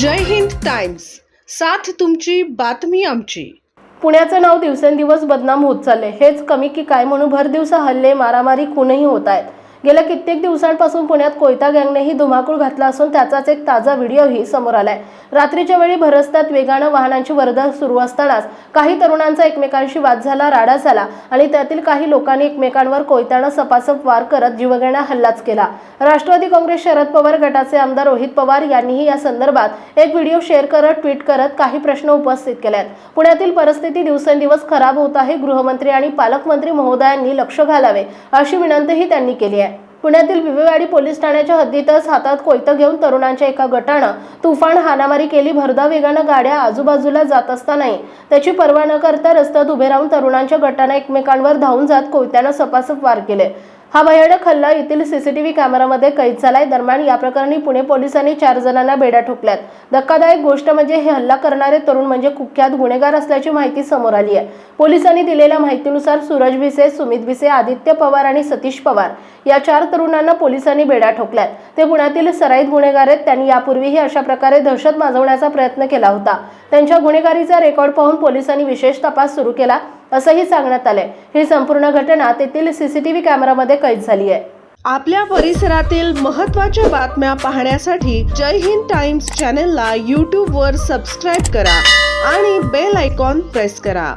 जय Hind times. साथ तुमची बातमी आमची. पुण्याचं नाव दिवसेंदिवस बदनाम होत चालले हेच कमी की काय म्हणून भर दिवसा हल्ले मारामारी खूनही होत आहेत. गेल्या कित्येक दिवसांपासून पुण्यात कोयता गँगनेही धुमाकूळ घातला असून त्याचाच एक ताजा व्हिडिओही समोर आलाय. रात्रीच्या वेळी भरस्त्यात वेगानं वाहनांची वर्दळ सुरू असतानाच काही तरुणांचा एकमेकांशी वाद झाला राडा झाला आणि त्यातील काही लोकांनी एकमेकांवर कोयत्यानं सपासप वार करत जीवघेणा हल्लाच केला. राष्ट्रवादी काँग्रेस शरद पवार गटाचे आमदार रोहित पवार यांनीही या संदर्भात एक व्हिडिओ शेअर करत ट्विट करत काही प्रश्न उपस्थित केले आहेत पुण्यातील परिस्थिती दिवसेंदिवस खराब होत आहे गृहमंत्री आणि पालकमंत्री महोदयांनी लक्ष घालावे अशी विनंतीही त्यांनी केली आहे. पुण्यातील विवेवाडी पोलीस ठाण्याच्या हद्दीतच हातात कोयतं घेऊन तरुणांच्या एका गटानं तुफान हाणामारी केली. भरधा वेगानं गाड्या आजूबाजूला जात असतानाही त्याची पर्वा न करता रस्त्यात उभे राहून तरुणांच्या गटानं एकमेकांवर धावून जात कोयत्यानं सपासप वार केले. हा भयानक हल्ला येथील सीसीटीव्ही कॅमेरामध्ये कैद झालाय. दरम्यान या प्रकरणी पुणे पोलिसांनी चार जणांना बेड्या ठोकल्यात. धक्कादायक गोष्ट म्हणजे हे हल्ला करणारे तरुण म्हणजे कुख्यात गुन्हेगार असल्याची माहिती समोर आली आहे. पोलिसांनी दिलेल्या माहितीनुसार सूरज भिसे सुमित भिसे आदित्य पवार आणि सतीश पवार या चार तरुणांना पोलिसांनी बेड्या ठोकल्यात. ते पुण्यातील सराईत गुन्हेगार आहेत. त्यांनी यापूर्वीही अशा प्रकारे दहशत माजवण्याचा प्रयत्न केला होता. त्यांच्या गुन्हेगारीचा रेकॉर्ड पाहून पोलिसांनी विशेष तपास सुरू केला. असंही सांगण्यात आलंय. ही संपूर्ण घटना तेथील सीसीटीव्ही कॅमेरामध्ये कैद झाली आहे. आपल्या परिसरातील महत्त्वाच्या बातम्या पाहण्यासाठी जय हिंद टाइम्स चॅनलला यूट्यूबवर सबस्क्राईब करा आणि बेल आयकॉन प्रेस करा.